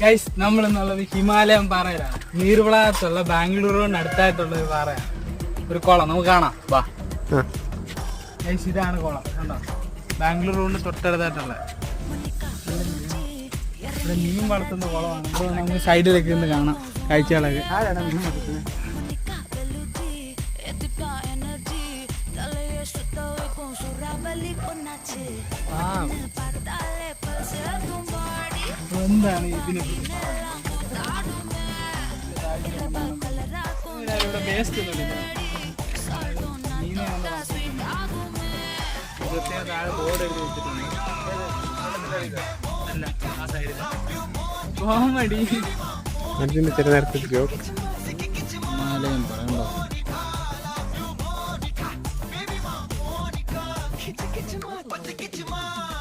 Guys നമ്മൾ എന്നുള്ളത് ഹിമാലയം പാറയിലാണ്. നീർവിളാകത്തുള്ള ബാംഗ്ലൂരിനോട് അടുത്തായിട്ടുള്ള ഒരു പാറയാണ്. ഒരു കുളം നമുക്ക് കാണാം. വാ. ഗൈസ് ഇതാണ് കുളം കണ്ടോ? ബാംഗ്ലൂരിനോട് തൊട്ടടുത്തായിട്ടുള്ള. ഇവിടെ മീൻ വളർത്തുന്ന കുളമാണ്. ഇവിടെ നമുക്ക് സൈഡിലൊക്കെ ഒന്ന് കാണാം. കാഴ്ചകളൊക്കെ. ആരാണ് മീൻ വളർത്തുന്നത്? ആ. എന്താണ് ഇതിനെ? ഇവിടെ വേസ്റ്റ് ഒന്നുമില്ല. ഇരുപത്തിയാറ് താഴെ ബോർഡ് എഴുതി വെച്ചിട്ടുണ്ട്. അല്ല ആ സൈഡിൽ കോമഡി. മനുഷ്യന് ചില നേരത്തെ ജോക്ക് മാലയം പറയണ്ടോ? Get your mind, but to get your mind.